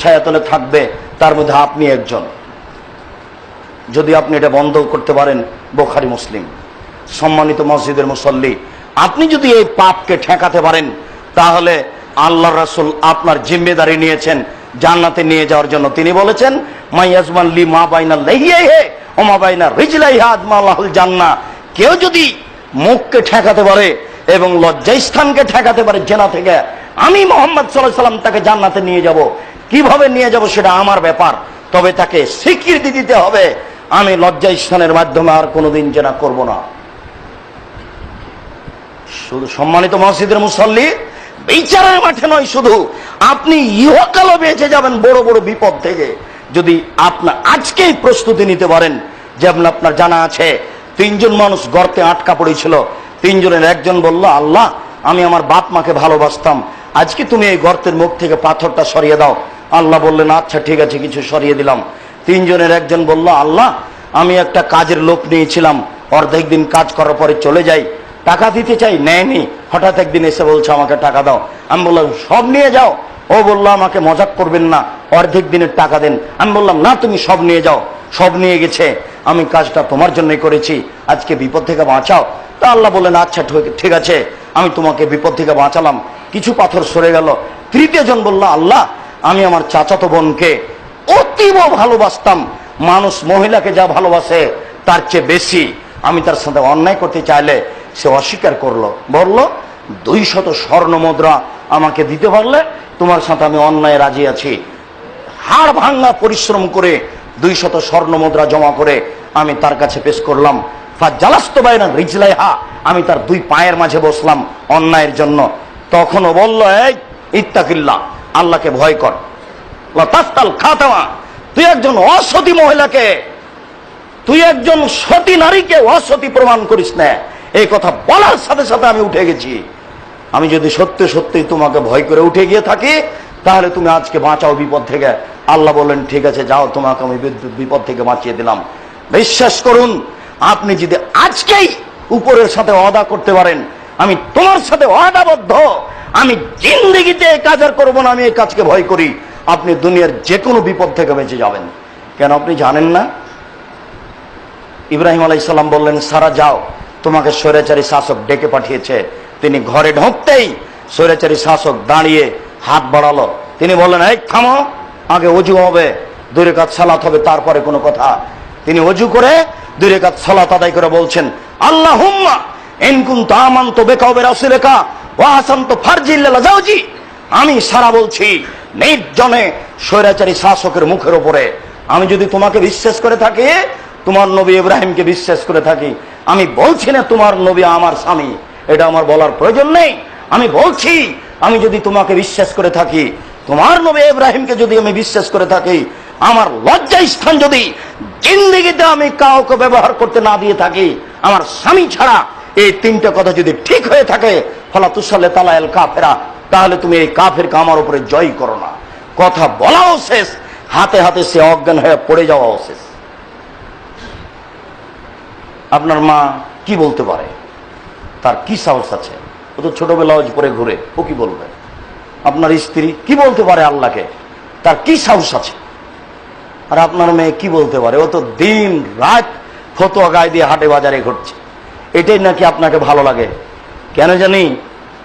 ছায়াতলে থাকবে, তার মধ্যে আপনি একজন। যদি আপনি এটা বন্ধ করতে পারেন, বোখারি মুসলিম। সম্মানিত মসজিদের মুসল্লি, আপনি যদি এই পাপকে ঠেকাতে পারেন, তাহলে আল্লাহ রাসুল আপনার জিম্মেদারি নিয়েছেন, জান্নাতে নিয়ে যাওয়ার জন্য। তিনি বলেছেন লি মা বাইনা হে, ও মা বাইনা জান্না। কেউ যদি মুখকে ঠেকাতে পারে এবং লজ্জাস্থানকে ঠেকাতে পারে, জেনা থেকে, আমি মোহাম্মদ সাল্লাহ সাল্লাম তাকে জান্নাতে নিয়ে যাব। কীভাবে নিয়ে যাব সেটা আমার ব্যাপার। তবে তাকে স্বীকৃতি দিতে হবে। আমি লজ্জাস্থানের মাধ্যমে আর কোনোদিন জেনা করব না। শুধু সম্মানিত মসজিদের মুসল্লি, বিচারের মাঠে নয় শুধু, আপনি ইহকালও বেঁচে যাবেন বড় বড় বিপদ থেকে। যদি আপনার আজকেই প্রস্তুতি নিতে পারেন যেমন আপনার জানা আছে, তিনজন মানুষ গর্তে আটকা পড়েছিল। তিনজনের একজন বলল, আল্লাহ, আমি আমার বাপ মাকে ভালোবাসতাম। আজকে তুমি এই গর্তের মুখ থেকে পাথরটা সরিয়ে দাও। আল্লাহ বললেন আচ্ছা ঠিক আছে, কিছু সরিয়ে দিলাম। তিনজনের একজন বলল, আল্লাহ, আমি একটা কাজের লোক নিয়েছিলাম, অর্ধেক দিন কাজ করার পরে চলে যাই। টাকা দিতে চাই? নেয়নি। হঠাৎ একদিন এসে বলছে, আমাকে টাকা দাও। আমি বললাম, সব নিয়ে যাও। ও বলল, আমাকে মজাক করবেন না, অর্ধেক দিনের টাকা দেন। আমি বললাম, না, তুমি সব নিয়ে যাও, সব নিয়ে গেছে, আমি কাজটা তোমার জন্যই করেছি, আজকে বিপদ থেকে বাঁচাও। তা আল্লাহ বললেন আচ্ছা ঠিক- আছে, আমি তোমাকে বিপদ থেকে বাঁচালাম। কিছু পাথর সরে গেল। তৃতীয় জন বলল, আল্লাহ আমি আমার চাচাতো বোনকে অতীব ভালোবাসতাম। মানুষ মহিলাকে যা ভালোবাসে তার চেয়ে বেশি। আমি তার সাথে অন্যায় করতে চাইলে সে অস্বীকার করল। বলল, দুই শত স্বর্ণ মুদ্রা আমাকে দিতে পারলে তোমার সাথে আমি অন্যায় রাজি আছি। হাড় ভাঙ্গা পরিশ্রম করে দুই শত স্বর্ণ মুদ্রা জমা করে আমি তার কাছে পেশ করলাম। হা আমি তার দুই পায়ের মাঝে বসলাম অন্যায়ের জন্য। তখনও বলল, এই ইত্তাকিল্লা আল্লাহকে ভয় কর। তুই একজন অসতী মহিলাকে, তুই একজন সতী নারীকে অসতী প্রমাণ করিস না। এই কথা বলার সাথে সাথে আমি উঠে গেছি। আমি যদি সত্যি সত্যি তোমাকে ভয় করে উঠে গিয়ে থাকি, তাহলে তুমি আজকে বাঁচাও বিপদ থেকে। আল্লাহ বললেন, ঠিক আছে, যাও, তোমাকে আমি বিদ্যুৎ বিপদ থেকে বাঁচিয়ে দিলাম। বিশ্বাস করুন, আপনি যদি আজকেই উপরের সাথে অদা করতে পারেন, আমি তোমার সাথে অদাবদ্ধ আমি জিন্দিগিতে এই কাজ আর করব না, আমি এই কাজকে ভয় করি। আপনি দুনিয়ার যে কোনো বিপদ থেকে বেঁচে যাবেন। কেন আপনি জানেন না? ইব্রাহিম আলাইসাল্লাম বললেন, সারা যাও, তোমাকে স্বৈরাচারী শাসক ডেকে পাঠিয়েছে। তিনি ঘরে ঢুকতেই স্বৈরাচারী শাসক দাঁড়িয়ে হাত বাড়ালো। তিনি বললেন, এই, থামো, আগে অজু হবে দূরে কাজ সালাত হবে, তারপরে কোনো কথা। তিনি অজু করে দূরে কাজ সালাত আদায় করে বলছেন আল্লাহ হুম্মা এনকুন তামান্ত বেকাবে রাসুলেকা ও আমি সারা বলছি, নির্জনে স্বৈরাচারী শাসকের মুখের ওপরে আমি যদি তোমাকে বিশ্বাস করে থাকি, তোমার নবী ইব্রাহিমকে বিশ্বাস করে থাকি, আমি বলছি না তোমার নবী আমার স্বামী, এটা আমার বলার প্রয়োজন নেই। আমি বলছি, আমি যদি তোমাকে বিশ্বাস করে থাকি, তোমার নবী ইব্রাহিমকে যদি আমি বিশ্বাস করে থাকি, আমার লজ্জা স্থান যদি জিন্দিগিতে আমি কাউকে ব্যবহার করতে না দিয়ে থাকি, আমার স্বামী ছাড়া এই তিনটা কথা যদি ঠিক হয়ে থাকে ফলা তুসালে তালা এল কাফেরা, তাহলে তুমি এই কাফেরকে আমার উপরে জয় করো না। কথা বলাও শেষ, হাতে হাতে সে অজ্ঞান হয়ে পড়ে যাওয়াও শেষ। আপনার মা কি বলতে পারে? তার কি সাহস আছে? ও তো ছোটবেলা অজ পরে ঘুরে, ও কি বলবে? আপনার স্ত্রী কি বলতে পারে আল্লাহকে? তার কি সাহস আছে? আর আপনার মেয়ে কি বলতে পারে? ও তো দিন রাত ফতোয়া গায়ে দিয়ে হাটে বাজারে ঘুরছে। এটাই নাকি আপনাকে ভালো লাগে? কেন জানি?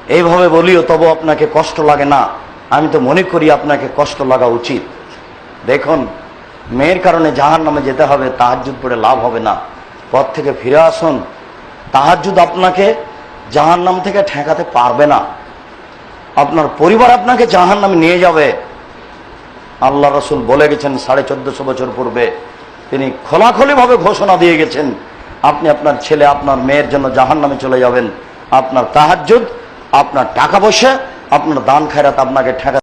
এইভাবে বলিও তবু আপনাকে কষ্ট লাগে না। আমি তো মনে করি আপনাকে কষ্ট লাগা উচিত। দেখুন, মেয়ের কারণে জাহান নামে যেতে হবে তাহাজুদ পড়ে লাভ হবে না। পথ থেকে ফিরে আসুন। তাহাজুদ আপনাকে জাহান নাম থেকে ঠেকাতে পারবে না। আপনার পরিবার আপনাকে জাহান নামে নিয়ে যাবে। আল্লাহ রসুল বলে গেছেন, সাড়ে চোদ্দশো বছর পূর্বে, তিনি খোলাখলিভাবে ঘোষণা দিয়ে গেছেন, আপনি আপনার ছেলে, আপনার মেয়ের জন্য জাহান নামে চলে যাবেন। আপনার তাহাজুদ আপনার টাকা পয়সা আপনার দান খায়রাত আপনাকে ঠেকা